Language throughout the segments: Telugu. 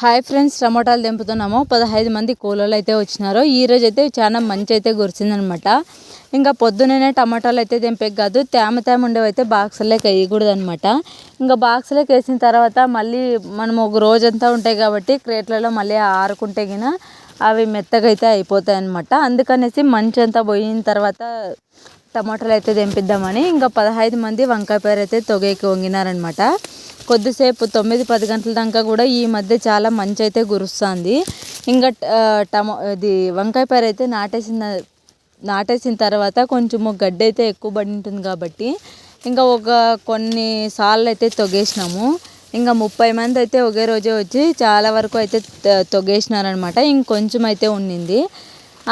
హాయ్ ఫ్రెండ్స్ టమోటాలు తెంపుతున్నాము. పదహైదు మంది కూలోళ్ళు అయితే వచ్చినారు. ఈ అయితే చాలా మంచి అయితే కురిసిందనమాట ఇంకా పొద్దుననే టమాటాలు అయితే తెంపేకి కాదు తేమ తేమ ఉండేవి అయితే వేయకూడదు అనమాట ఇంకా బాక్సులోకి వేసిన తర్వాత మళ్ళీ మనం ఒక రోజంతా ఉంటాయి కాబట్టి క్రేట్లలో మళ్ళీ ఆరుకుంటే గిన అవి మెత్తగా అయితే అయిపోతాయి అనమాట అందుకనేసి మంచి అంతా పోయిన తర్వాత టమాటాలు అయితే తెంపిద్దామని ఇంకా పదహైదు మంది వంకాయ పేరు అయితే తొగేకి వంగినారనమాట. కొద్దిసేపు తొమ్మిది పది గంటల దాకా కూడా ఈ మధ్య చాలా మంచి అయితే కురుస్తుంది. ఇంకా టమో ఇది వంకాయ పైరు అయితే నాటేసిన నాటేసిన తర్వాత కొంచెము గడ్డి అయితే ఎక్కువ పడి ఉంటుంది కాబట్టి ఇంకా ఒక కొన్ని సార్లు అయితే తొగేసినాము. ఇంకా ముప్పై మంది అయితే ఒకే రోజే వచ్చి చాలా వరకు అయితే తొగేసినారనమాట. ఇంకొంచెం అయితే ఉండింది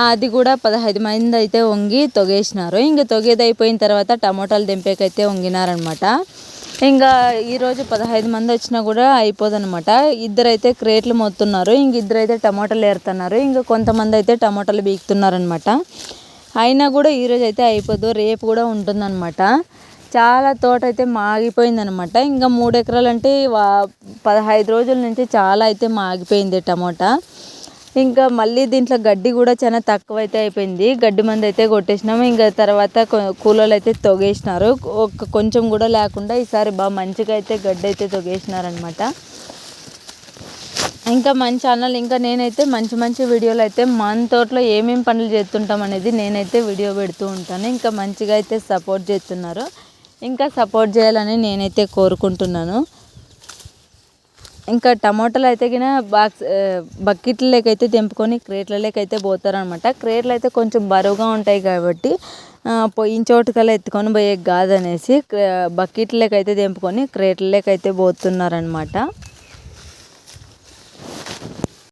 అది కూడా పదహైదు మంది అయితే వంగి తొగేసినారు. ఇంకా తొగేది అయిపోయిన తర్వాత టమోటాలు దింపేకైతే వంగినారనమాట. ఇంకా ఈరోజు పదహైదు మంది వచ్చినా కూడా అయిపోదనమాట ఇద్దరైతే క్రేట్లు మొత్తున్నారు. ఇంక ఇద్దరైతే టమాటాలు ఏరుతున్నారు. ఇంకా కొంతమంది అయితే టమాటాలు బీకుతున్నారనమాట అయినా కూడా ఈరోజు అయితే అయిపోదు. రేపు కూడా ఉంటుందన్నమాట. చాలా తోట అయితే మాగిపోయిందనమాట ఇంకా మూడు ఎకరాలు అంటే పదహైదు రోజుల నుంచి చాలా అయితే మాగిపోయింది టమోటా. ఇంకా మళ్ళీ దీంట్లో గడ్డి కూడా చాలా తక్కువ అయితే అయిపోయింది. గడ్డి మంది అయితే కొట్టేసినాము. ఇంకా తర్వాత కూలోళ్ళు అయితే తొగేసినారు. ఒక కొంచెం కూడా లేకుండా ఈసారి బాగా మంచిగా అయితే గడ్డి అయితే తొగేసినారనమాట ఇంకా మంచి ఛానల్ ఇంకా నేనైతే మంచి మంచి వీడియోలు అయితే మన తోటలో ఏమేమి పనులు చేస్తుంటాం అనేది నేనైతే వీడియో పెడుతూ ఉంటాను. ఇంకా మంచిగా అయితే సపోర్ట్ చేస్తున్నారు. ఇంకా సపోర్ట్ చేయాలని నేనైతే కోరుకుంటున్నాను. ఇంకా టమాటాలు అయితే కిన బాక్స్ బకెట్లకైతే తెంపుకొని క్రేట్లలోకైతే పోతారనమాట క్రేట్లు అయితే కొంచెం బరువుగా ఉంటాయి కాబట్టి పొయ్యిన చోటుకల్లా ఎత్తుకొని పోయే కాదనేసి బకెట్లకైతే తెంపుకొని క్రేట్లలోకైతే పోతున్నారనమాట